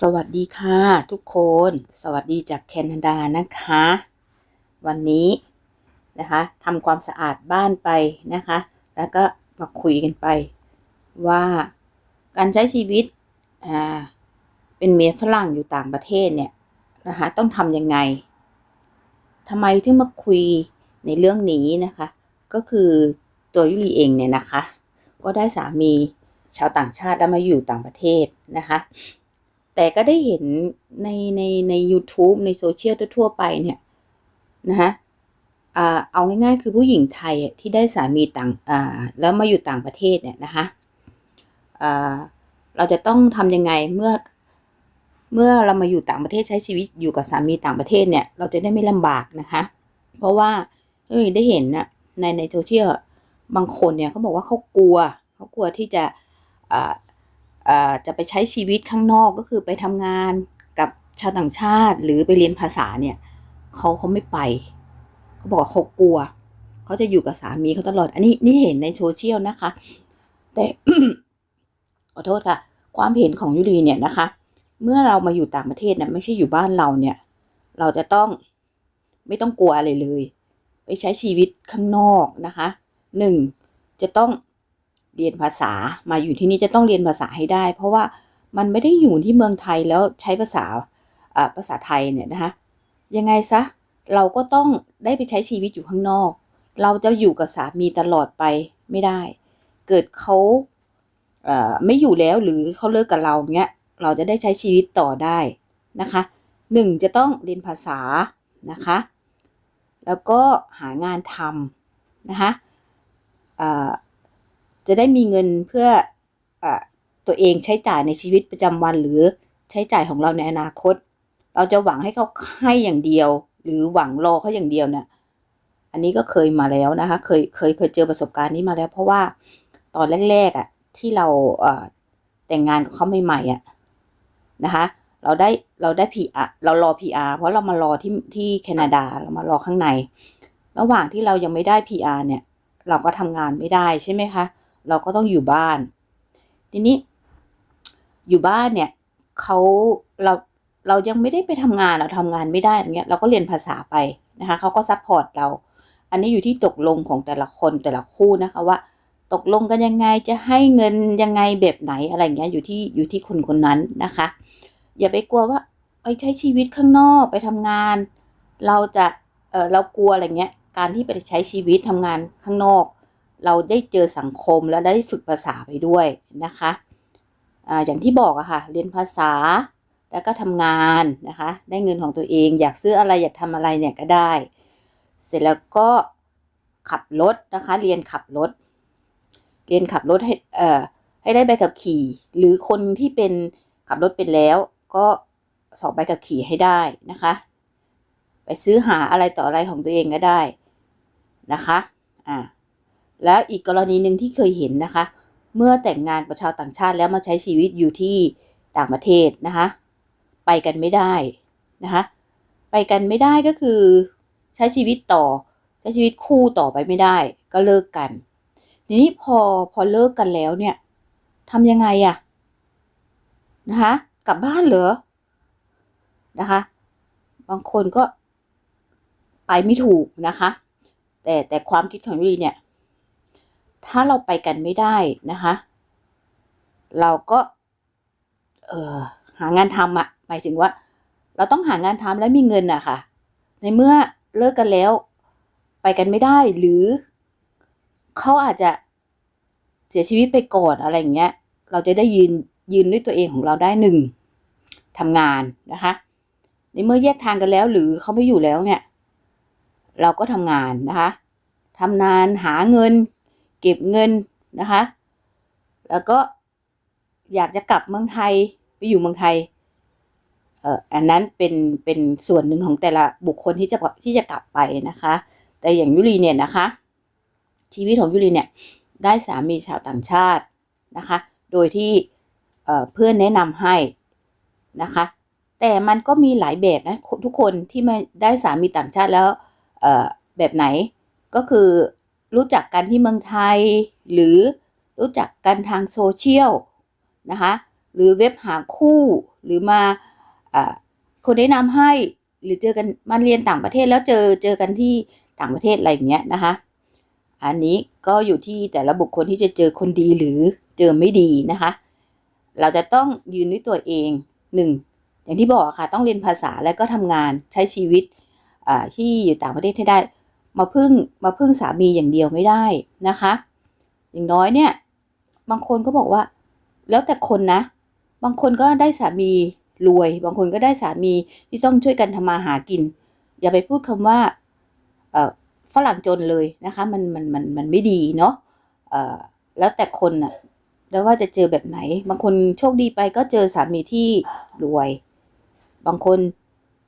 สวัสดีค่ะทุกคน สวัสดีจากแคนาดานะคะ วันนี้นะคะทำความสะอาดบ้านไปนะคะ แล้วก็มาคุยกันไป ว่าการใช้ชีวิตอ่าเป็นเมียฝรั่งอยู่ต่างประเทศเนี่ยนะคะต้องทำยังไงทำไมถึงมาคุยในเรื่องนี้นะคะ ก็คือตัวยุลีเองเนี่ยนะคะ ก็ได้สามีชาวต่างชาติแล้วมาอยู่ต่างประเทศนะคะ แต่ก็ได้เห็นในในใน u t u b e ในโซเชียลทั่วไปเนี่ยนะคะเอาง่ายๆ คือผู้หญิงไทยที่ได้สามีต่างแล้วมาอยู่ต่างประเทศเนี่ยนะคะเราจะต้องทำยังไงเมื่อเมื่อเรามาอยู่ต่างประเทศใช้ชีวิตอยู่กับสามีต่างประเทศเนี่ยเราจะได้ไม่ลำบากนะคะ เพราะว่าได้เห็นนะในในโซเชียลบางคนเนี่ยเขาบอกว่าเขากลัวเขากลัวที่จะ จะไปใช้ชีวิตข้างนอกก็คือไปทำงานกับชาวต่างชาติ หรือไปเรียนภาษาเนี่ยเขาเขาไม่ไปเขาบอกเขากลัวเขาจะอยู่กับสามีเขาตลอด อันนี้นี่เห็นในโซเชียลนะคะ แต่ขอโทษค่ะ ความเห็นของยุรีเนี่ยนะคะ เมื่อเรามาอยู่ต่างประเทศเนี่ยไม่ใช่อยู่บ้านเราเนี่ย เราจะต้องไม่ต้องกลัวอะไรเลย ไปใช้ชีวิตข้างนอกนะคะหนึ่งจะต้อง เรียนภาษามาอยู่ที่นี่จะต้องเรียนภาษาให้ได้ เพราะว่ามันไม่ได้อยู่ที่เมืองไทยแล้วใช้ภาษาภาษาไทยเนี่ยนะคะยังไงซะเราก็ต้องได้ไปใช้ชีวิตอยู่ข้างนอก เราจะอยู่กับสามีตลอดไปไม่ได้ เกิดเขาเไม่อยู่แล้วหรือเขาเลิกกับเราเงี้ยเราจะได้ใช้ชีวิตต่อได้นะคะหนึ่งจะต้องเรียนภาษานะคะ แล้วก็หางานทำนะคะ จะได้มีเงินเพื่ออตัวเองใช้จ่ายในชีวิตประจำวันหรือใช้จ่ายของเราในอนาคต เราจะหวังให้เขาให้อย่างเดียว หรือหวังรอเขาอย่างเดียวเนี่ยอันนี้ก็เคยมาแล้วนะคะ เคยเคยเคยเจอประสบการณ์นี้มาแล้ว เพราะว่าตอนแรกๆอะที่เราแต่งงานกับเขาใหม่ๆอะนะคะ เราได้เราได้พีอาเรารอพีอาเพราะเรามารอที่ที่แคนาดาเรามารอข้างใน ระหว่างที่เรายังไม่ได้พีอาเนี่ย เราก็ทำงานไม่ได้ใช่ไหมคะ เราก็ต้องอยู่บ้าน ทีนี้ อยู่บ้านเนี่ยเขาเราเรายังไม่ได้ไปทำงานเราทำงานไม่ได้อย่างเงี้ยเราก็เรียนภาษาไปนะคะเขาก็ซัพพอร์ตเรา อันนี้อยู่ที่ตกลงของแต่ละคนแต่ละคู่นะคะว่า ตกลงกันยังไงจะให้เงินยังไงแบบไหนอะไรเงี้ยอยู่ที่อยู่ที่คนคนนั้นนะคะ อย่าไปกลัวว่าไปใช้ชีวิตข้างนอกไปทำงาน เราจะเออเรากลัวอะไรเงี้ยการที่ไปใช้ชีวิตทำงานข้างนอก เราได้เจอสังคมแล้วได้ฝึกภาษาไปด้วยนะคะอ่าอย่างที่บอกอะค่ะ เรียนภาษาแล้วก็ทำงานนะคะ ได้เงินของตัวเอง อยากซื้ออะไรอยากทำอะไรเนี่ยก็ได้ เสร็จแล้วก็ขับรถนะคะ เรียนขับรถ เรียนขับรถให้เอ่อให้ได้ใบขับขี่ หรือคนที่เป็นขับรถเป็นแล้วก็สอบใบขับขี่ให้ได้นะคะ ไปซื้อหาอะไรต่ออะไรของตัวเองก็ได้นะคะ อ่า แล้วอีกกรณีหนึ่งที่เคยเห็นนะคะ เมื่อแต่งงานกับชาวต่างชาติแล้วมาใช้ชีวิตอยู่ที่ต่างประเทศนะคะ ไปกันไม่ได้นะคะ ไปกันไม่ได้ก็คือใช้ชีวิตต่อใช้ชีวิตคู่ต่อไปไม่ได้ ก็เลิกกันทีนี้พอพอเลิกกันแล้วเนี่ยทำยังไงอะนะคะกลับบ้านเหรอนะคะ บางคนก็ไปไม่ถูกนะคะ แต่แต่ความคิดของยุรีเนี่ย ถ้าเราไปกันไม่ได้นะคะ เราก็เออหางานทำอะหมายถึงว่า เราต้องหางานทำและมีเงินอะค่ะ ในเมื่อเลิกกันแล้ว ไปกันไม่ได้หรือเขาอาจจะเสียชีวิตไปก่อนอะไรอย่างเงี้ย เราจะได้ยืนยืนด้วยตัวเองของเราได้หนึ่งทำงานนะคะ ในเมื่อแยกทางกันแล้วหรือเขาไม่อยู่แล้วเนี่ย เราก็ทำงานนะคะทำงานหาเงิน เก็บเงินนะคะ แล้วก็อยากจะกลับเมืองไทยไปอยู่เมืองไทยเอ่ออันนั้นเป็นเป็นส่วนหนึ่งของแต่ละบุคคลที่จะที่จะกลับไปนะคะ แต่อย่างยุรีเนี่ยนะคะ ชีวิตของยุรีเนี่ยได้สามีชาวต่างชาตินะคะ โดยที่เอ่อเพื่อนแนะนำให้นะคะ แต่มันก็มีหลายแบบนะทุกคนที่มาได้สามีต่างชาติแล้วเอ่อแบบไหนก็คือ รู้จักกันที่เมืองไทย หรือรู้จักกันทางโซเชียลนะคะหรือเว็บหาคู่หรือมาอคนแนะนำให้หรือเจอกันมาเรียนต่างประเทศแล้วเจอเจอกันที่ต่างประเทศอะไรอย่างเงี้ยนะคะอันนี้ก็อยู่ที่แต่ละบุคคลที่จะเจอคนดีหรือเจอไม่ดีนะคะ เราจะต้องยืนด้วยตัวเองหนึ่งอย่างที่บอกค่ะต้องเรียนภาษาแล้วก็ทำงานใช้ชีวิตที่อยู่ต่างประเทศให้ได้ มาพึ่งมาพึ่งสามีอย่างเดียวไม่ได้นะคะ อย่างน้อยเนี่ย บางคนก็บอกว่า แล้วแต่คนนะ บางคนก็ได้สามีรวย บางคนก็ได้สามีที่ต้องช่วยกันทำมาหากิน อย่าไปพูดคำว่าเออฝรั่งจนเลยนะคะ มันมันมันมันไม่ดีเนาะเออแล้วแต่คนน่ะแล้วว่าจะเจอแบบไหน บางคนโชคดีไปก็เจอสามีที่รวย บางคน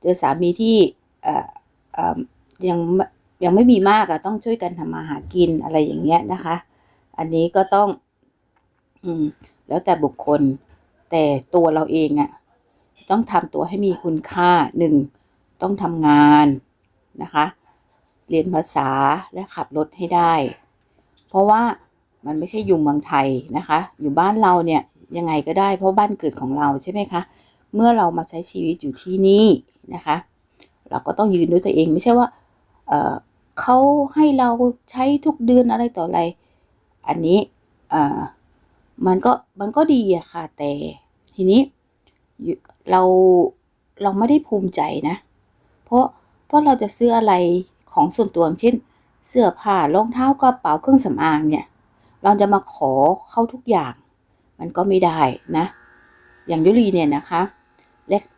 เจอสามีที่เออเออยัง ยังไม่มีมากอะต้องช่วยกันทำมาหากินอะไรอย่างเงี้ยนะคะ อันนี้ก็ต้อง อืม แล้วแต่บุคคล แต่ตัวเราเองอะต้องทำตัวให้มีคุณค่าหนึ่งต้องทำงานนะคะ เรียนภาษาและขับรถให้ได้ เพราะว่ามันไม่ใช่อยู่เมืองไทยนะคะ อยู่บ้านเราเนี่ยยังไงก็ได้เพราะบ้านเกิดของเราใช่ไหมคะ เมื่อเรามาใช้ชีวิตอยู่ที่นี่นะคะ เราก็ต้องยืนด้วยตัวเองไม่ใช่ว่า เขาให้เราใช้ทุกเดือนอะไรต่ออะไร อันนี้อ่อมันก็มันก็ดีอะค่ะแต่ ทีนี้เราเราไม่ได้ภูมิใจนะ เพราะเพราะเราจะซื้ออะไรของส่วนตัวเช่น เสื้อผ้ารองเท้ากระเป๋าเครื่องสำอางเนี่ย เราจะมาขอเข้าทุกอย่าง มันก็ไม่ได้นะ อย่างยุรีเนี่ยนะคะ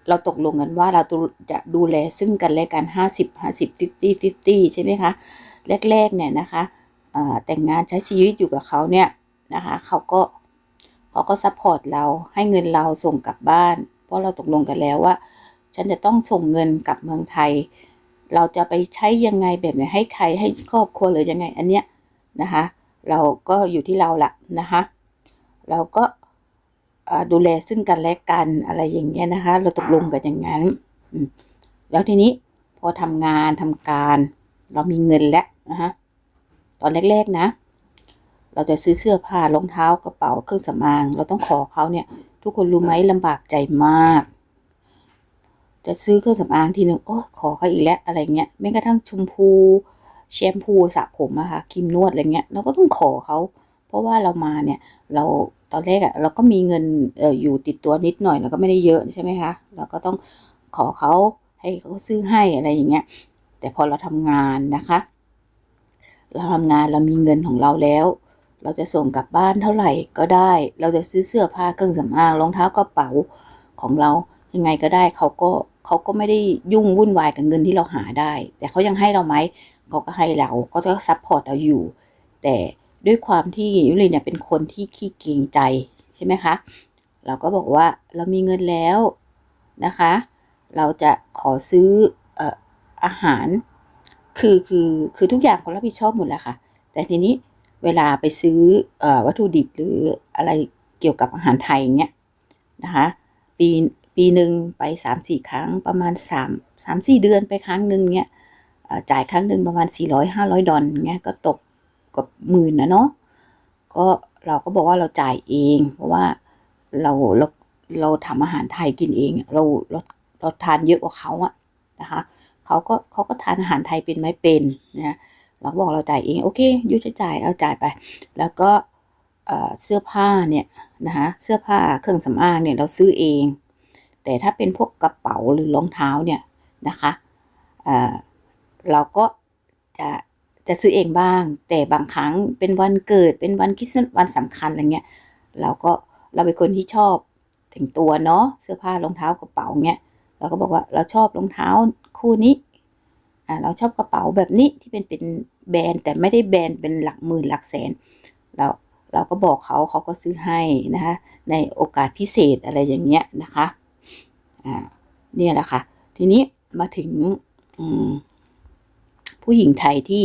เราตกลงกันว่าเราจะดูแลซึ่งกันและกัน 50 50 50 50 ใช่ไหมคะ แรกๆเนี่ยนะคะแต่งงานใช้ชีวิตอยู่กับเขาเนี่ยนะคะเขาก็เขาก็ซัพพอร์ตเราให้เงินเราส่งกลับบ้าน เพราะเราตกลงกันแล้วว่า ฉันจะต้องส่งเงินกลับเมืองไทย เราจะไปใช้ยังไงแบบไหนให้ใครให้ครอบครัวหรือยังไงอันเนี้ยนะคะ เราก็อยู่ที่เราละนะคะ เราก็ ดูแลซึ่งกันและกันอะไรอย่างเงี้ยนะคะ เราตกลงกันอย่างนั้นแล้วทีนี้พอทำงานทำการ เรามีเงินแล้วนะคะตอนแรกๆนะ เราจะซื้อเสื้อผ้ารองเท้ากระเป๋าเครื่องสำอาง เราต้องขอเขาเนี่ย ทุกคนรู้ไหมลำบากใจมาก จะซื้อเครื่องสำอางทีหนึ่งโอ้ขอเขาอีกแล้วอะไรเงี้ยแม้กระทั่งชมพูแชมพูสระผมอะค่ะครีมนวดอะไรเงี้ยเราก็ต้องขอเขาเพราะว่าเรามาเนี่ยเรา ตอนแรกอะเราก็มีเงินอออยู่ติดตัวนิดหน่อยเราก็ไม่ได้เยอะใช่ไหมคะเราก็ต้องขอเขาให้เขาซื้อให้อะไรอย่างเงี้ย แต่พอเราทำงานนะคะ เราทำงานเรามีเงินของเราแล้ว เราจะส่งกลับบ้านเท่าไหร่ก็ได้ เราจะซื้อเสื้อผ้าเครื่องสำอางรองเท้ากระเป๋าของเรายังไงก็ได้เขาก็เขาก็ไม่ได้ยุ่งวุ่นวายกับเงินที่เราหาได้ แต่เขายังให้เราไหมเขาก็ให้เราก็จะซัพพอร์ตเราอยู่ แต่ ด้วยความที่ยุริเนี่ยเป็นคนที่ขี้เกรงใจใช่ไหมคะ เราก็บอกว่าเรามีเงินแล้วนะคะ เราจะขอซื้อออาหาร คือคือคือทุกอย่างเขารับผิดชอบหมดแล้วค่ะ แต่ทีนี้เวลาไปซื้ออวัตถุดิบหรืออะไรเกี่ยวกับอาหารไทยอย่างเงี้ยนะคะปีปีหนึ่งไปสามสี่ครั้งประมาณสามสามสี่เดือนไปครั้งหนึ่งเนี้ยจ่ายครั้งหนึ่งประมาณสี่ร้อยห้าร้อยดอลเงี้ยก็ตก กับหมื่นนะเนาะก็เราก็บอกว่าเราจ่ายเอง เพราะว่าเราเราเราทำอาหารไทยกินเอง เราเราเราทานเยอะกว่าเขาอะนะคะเขาก็เขาก็ทานอาหารไทยเป็นไหม่เป็นนะเราบอกเราจ่ายเองโอเคยูจะจ่ายเอาจ่ายไป แล้วก็เสื้อผ้าเนี่ยนะคะเสื้อผ้าเครื่องสำอางเนี่ยเราซื้อเอง แต่ถ้าเป็นพวกกระเป๋าหรือรองเท้าเนี่ยนะคะเราก็จะ จะซื้อเองบ้าง แต่บางครั้งเป็นวันเกิดเป็นวันคริสต์วันสำคัญอะไรเงี้ยเราก็เราเป็นคนที่ชอบแต่งตัวเนาะเสื้อผ้ารองเท้ากระเป๋าเงี้ยเราก็บอกว่าเราชอบรองเท้าคู่นี้อ่าเราชอบกระเป๋าแบบนี้ที่เป็นเป็นแบรนด์แต่ไม่ได้แบรนด์เป็นหลักหมื่นหลักแสนเราเราก็บอกเขาเขาก็ซื้อให้นะคะในโอกาสพิเศษอะไรอย่างเงี้ยนะคะอ่าเนี่ยแหละค่ะทีนี้มาถึง ผู้หญิงไทยที่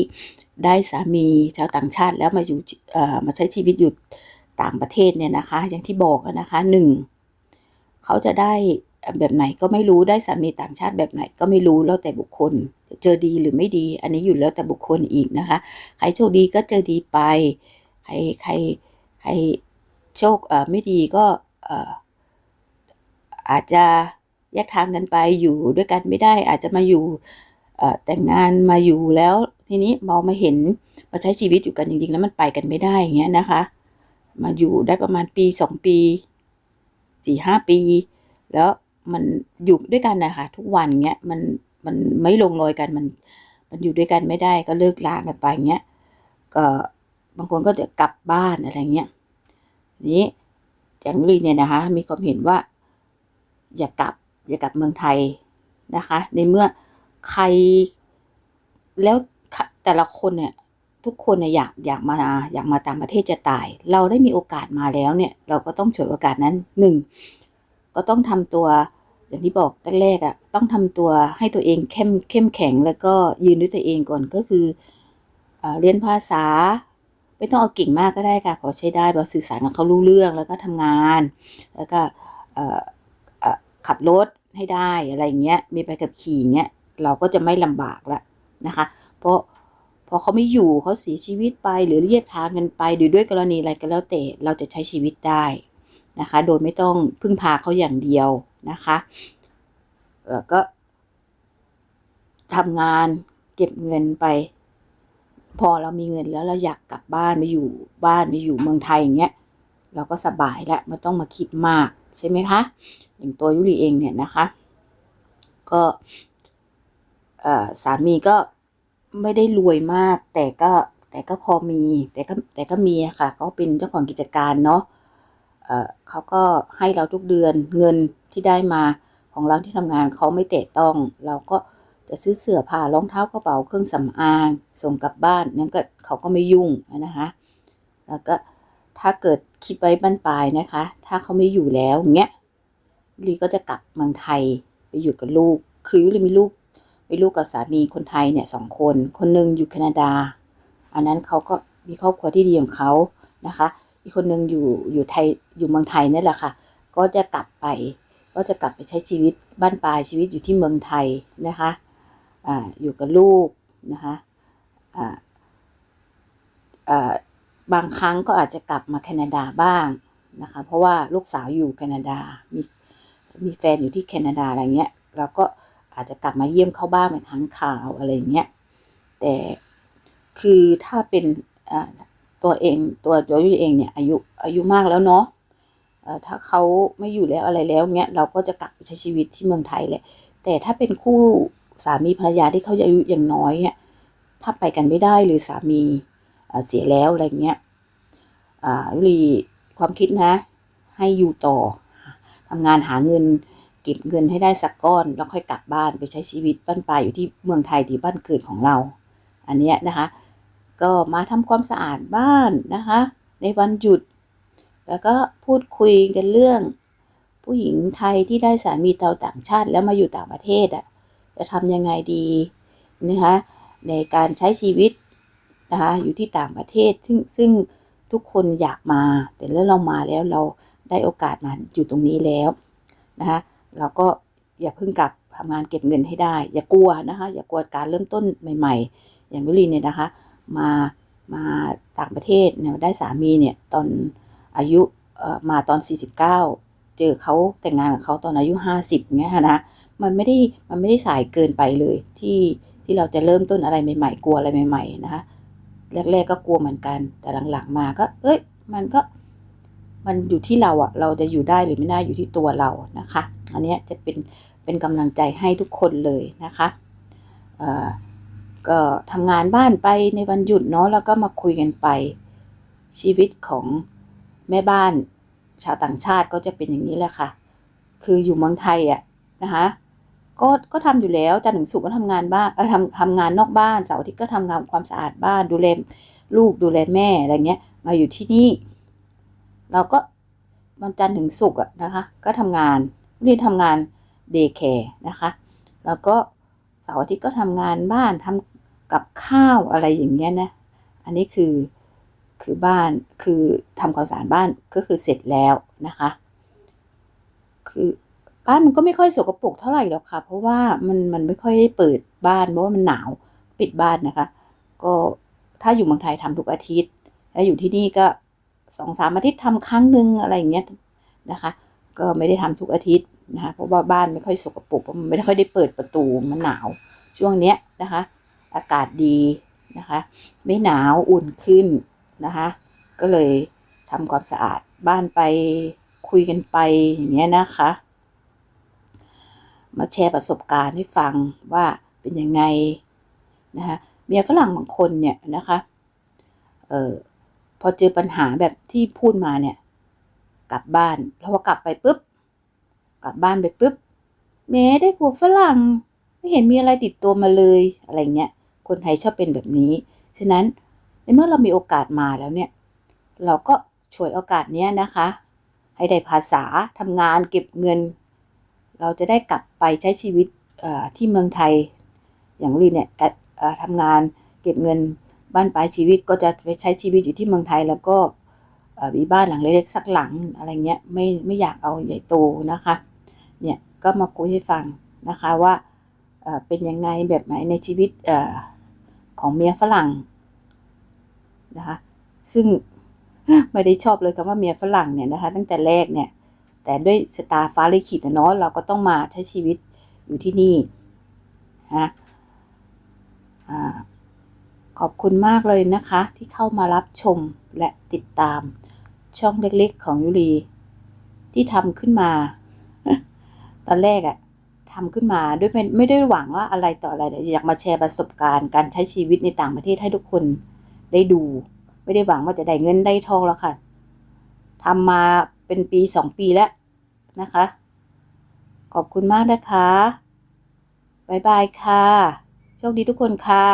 ได้สามีชาวต่างชาติแล้วมาอยู่มาใช้ชีวิตอยู่ต่างประเทศเนี่ยนะคะ อย่างที่บอกนะคะหนึ่งเขาจะได้แบบไหนก็ไม่รู้ได้สามีต่างชาติแบบไหนก็ไม่รู้แล้วแต่บุคคล เจอดีหรือไม่ดี อันนี้อยู่แล้วแต่บุคคลอีกนะคะ ใครโชคดีก็เจอดีไป ใครใครใครโชคไม่ดีก็อาจจะแยกทางกันไปอยู่ด้วยกันไม่ได้ อาจจะมาอยู่ แต่งงานมาอยู่แล้วทีนี้มองมาเห็นมาใช้ชีวิตอยู่กันจริงๆ แล้วมันไปกันไม่ได้อย่างเงี้ยนะคะ มาอยู่ได้ประมาณปีสองปีสี่ห้าปี แล้วมันอยู่ด้วยกันนะคะทุกวันเงี้ยมันมันไม่ลงรอยกันมัน มันอยู่ด้วยกันไม่ได้ก็เลิกลากันไปเงี้ยก็บางคนก็จะกลับบ้านอะไรเงี้ยนี้แจงลีเนี่ยนะคะ มีความเห็นว่า อย่ากลับ อย่ากลับเมืองไทยนะคะ ในเมื่อ ใคร แล้วแต่ละคนเนี่ยทุกคนเนี่ยอยากอยากมาอยากมาต่างประเทศจะตาย เราได้มีโอกาสมาแล้วเนี่ย เราก็ต้องฉวยโอกาสนั้นหนึ่งก็ต้องทำตัวอย่างที่บอกแรกๆอะ่ะต้องทำตัวให้ตัวเองเข้มเข้มแข็งแล้วก็ยืนด้วยตัวเองก่อนก็คือเอเรียนภาษา ไม่ต้องเอาเก่งมากก็ได้ค่ะพอใช้ได้พอสื่อสารกับเขารู้เรื่องแล้วก็ทำงาน แล้วก็ขับรถให้ได้อะไรเงี้ยมีไปกับขี่เงี้ย เราก็จะไม่ลำบากละนะคะ เพราะพอเขาไม่อยู่เขาเสียชีวิตไป หรือเรียกทางกันไปหรือด้วยกรณีอะไรก็แล้วแต่เราจะใช้ชีวิตได้นะคะ โดยไม่ต้องพึ่งพาเขาอย่างเดียวนะคะแล้วก็ทำงานเก็บเงินไป พอเรามีเงินแล้วเราอยากกลับบ้านไปอยู่บ้านไปอยู่เมืองไทยอย่างเงี้ยเราก็สบายแล้วไม่ต้องมาคิดมากใช่ไหมคะอย่างตัวยุรีเองเนี่ยนะคะ ก็ สามีก็ไม่ได้รวยมาก แต่ก็แต่ก็พอมี แต่ก็แต่ก็มีค่ะเขาเป็นเจ้าของกิจการเนาะเขาก็ให้เราทุกเดือนเงินที่ได้มาของเราที่ทำงานเขาไม่เตะต้อง เราก็จะซื้อเสื้อผ้ารองเท้ากระเป๋าเครื่องสำอางส่งกลับบ้านนั่นก็เขาก็ไม่ยุ่งนะคะแล้วก็ถ้าเกิดคิดไว้บ้านปลายนะคะ ถ้าเขาไม่อยู่แล้วเงี้ยลีก็จะกลับเมืองไทยไปอยู่กับลูก คือลีมีลูก มีลูกกับสามีคนไทยเนี่ยสองคน คนหนึ่งอยู่แคนาดา อันนั้นเขาก็มีครอบครัวที่ดีของเขานะคะ อีกคนหนึ่งอยู่อยู่ไทยอยู่เมืองไทยนี่แหละค่ะ ก็จะกลับไป ก็จะกลับไปใช้ชีวิตบ้านปลายชีวิตอยู่ที่เมืองไทยนะคะอ่าอยู่กับลูกนะคะอ่าอ่าบางครั้งก็อาจจะกลับมาแคนาดาบ้างนะคะ เพราะว่าลูกสาวอยู่แคนาดา มีมีแฟนอยู่ที่แคนาดาอะไรเงี้ย เราก็ อาจจะกลับมาเยี่ยมเข้าบ้านเป็นครั้งข่าวอะไรเงี้ยแต่คือถ้าเป็นตัวเองตัวตัวยุ้ยเองเนี่ยอายุอายุมากแล้วเนาะถ้าเขาไม่อยู่แล้วอะไรแล้วเงี้ยเราก็จะกลับไปใช้ชีวิตที่เมืองไทยแหละ แต่ถ้าเป็นคู่สามีภรรยาที่เขาอายุยังน้อยเนี่ยถ้าไปกันไม่ได้หรือสามีเสียแล้วอะไรเงี้ยอ่าลีความคิดนะ ให้อยู่ต่อทำงานหาเงิน เก็บเงินให้ได้สักก้อน แล้วค่อยกลับบ้านไปใช้ชีวิตบ้านปลายอยู่ที่เมืองไทยที่บ้านเกิดของเรา อันนี้นะคะ ก็มาทำความสะอาดบ้านนะคะ ในวันหยุด แล้วก็พูดคุยกันเรื่อง ผู้หญิงไทยที่ได้สามีเตาต่างชาติแล้วมาอยู่ต่างประเทศอะจะทำยังไงดีนะคะในการใช้ชีวิตนะคะอยู่ที่ต่างประเทศซึ่งซึ่งทุกคนอยากมา แต่แล้วเรามาแล้วเราได้โอกาสมาอยู่ตรงนี้แล้วนะคะ เราก็อย่าเพิ่งกลับทำงานเก็บเงินให้ได้ อย่ากลัวนะคะ อย่ากลัวการเริ่มต้นใหม่ ๆ อย่างวิลีเนี่ยนะคะ มามาต่างประเทศเนี่ยได้สามีเนี่ยตอนอายุเอ่อมาตอน 49 เจอเขาแต่งงานกับเขาตอนอายุ 50เงี้ยนะมันไม่ได้มันไม่ได้สายเกินไปเลยที่ที่เราจะเริ่มต้นอะไรใหม่ๆ กลัวอะไรใหม่ ๆ นะคะแรกๆก็กลัวเหมือนกัน แต่หลังๆมาก็ เอ้ย มันก็ มันอยู่ที่เราอะเราจะอยู่ได้หรือไม่ได้อยู่ที่ตัวเรานะคะ อันนี้จะเป็นเป็นกำลังใจให้ทุกคนเลยนะคะก็ทำงานบ้านไปในวันหยุดเนาะแล้วก็มาคุยกันไปชีวิตของแม่บ้านชาวต่างชาติก็จะเป็นอย่างนี้แหละค่ะ คืออยู่เมืองไทยอะนะคะ ก็ก็ทำอยู่แล้วจันถึงสุกก็ทำงานบ้านเออทำทำงานนอกบ้านเสาร์อาทิตย์ก็ทำงานความสะอาดบ้านดูแลลูกดูแลแม่อะไรเงี้ย มาอยู่ที่นี่ เราก็วันจันทร์ถึงศุกร์นะคะ ก็ทำงาน รียนทำงานเดย์แคร์นะคะ แล้วก็เสาร์อาทิตย์ก็ทำงานบ้านทำกับข้าวอะไรอย่างเงี้ยนะ อันนี้คือคือบ้านคือทำความสะอาดบ้านก็คือเสร็จแล้วนะคะ คือบ้านมันก็ไม่ค่อยสกปรกเท่าไหร่หรอกค่ะ เพราะว่ามันมันไม่ค่อยได้เปิดบ้านเพราะว่ามันหนาวปิดบ้านนะคะ ก็ถ้าอยู่เมืองไทยทำทุกอาทิตย์ แล้วอยู่ที่นี่ก็สองสามอาทิตย์ทำครั้งหนึ่งอะไรอย่างเงี้ยนะคะ ก็ไม่ได้ทำทุกอาทิตย์นะคะเพราะว่าบ้านไม่ค่อยสกปรกเพราะมันไม่ค่อยได้เปิดประตูมันหนาว ช่วงเนี้ยนะคะ อากาศดีนะคะ ไม่หนาวอุ่นขึ้นนะคะ ก็เลยทำความสะอาดบ้านไปคุยกันไปอย่างเงี้ยนะคะ มาแชร์ประสบการณ์ให้ฟังว่าเป็นยังไงนะคะเมียฝรั่งบางคนเนี่ยนะคะเออพอเจอปัญหาแบบที่พูดมาเนี่ย กลับบ้านแล้วพอกลับไปปุ๊บ กลับบ้านไปปุ๊บเมได้ผัวฝรั่ง ไม่เห็นมีอะไรติดตัวมาเลยอะไรเงี้ย คนไทยชอบเป็นแบบนี้ ฉะนั้นในเมื่อเรามีโอกาสมาแล้วเนี่ย เราก็ฉวยโอกาสเนี้ยนะคะ ให้ได้ภาษาทำงานเก็บเงิน เราจะได้กลับไปใช้ชีวิตที่เมืองไทย อย่างลีเนี่ยทำงานเก็บเงินบ้านปลายชีวิตก็จะไปใช้ชีวิตอยู่ที่เมืองไทยแล้วก็ มีบ้านหลังเล็กๆสักหลังอะไรเงี้ยไม่ไม่อยากเอาใหญ่โตนะคะเนี่ยก็มาคุยให้ฟังนะคะว่าเป็นยังไงแบบไหนในชีวิตอของเมียฝรั่งนะคะซึ่งไม่ได้ชอบเลยคำว่าเมียฝรั่งเนี่ยนะคะตั้งแต่แรกเนี่ยแต่ด้วยสตาร์ฟ้าลิขิตเนาะเราก็ต้องมาใช้ชีวิตอยู่ที่นี่ฮะขอบคุณมากเลยนะคะที่เข้ามารับชม และติดตามช่องเล็กๆของยุรี ที่ทำขึ้นมา ตอนแรกอะทำขึ้นมาด้วยไม่ไม่ได้หวังว่าอะไรต่ออะไรแต่อยากมาแชร์ประสบการณ์การใช้ชีวิตในต่างประเทศให้ทุกคนได้ดู ไม่ได้หวังว่าจะได้เงินได้ทองแล้วค่ะทำมาเป็นปีสองปีแล้วนะคะ ขอบคุณมากนะคะบ๊ายบายค่ะ โชคดีทุกคนค่ะ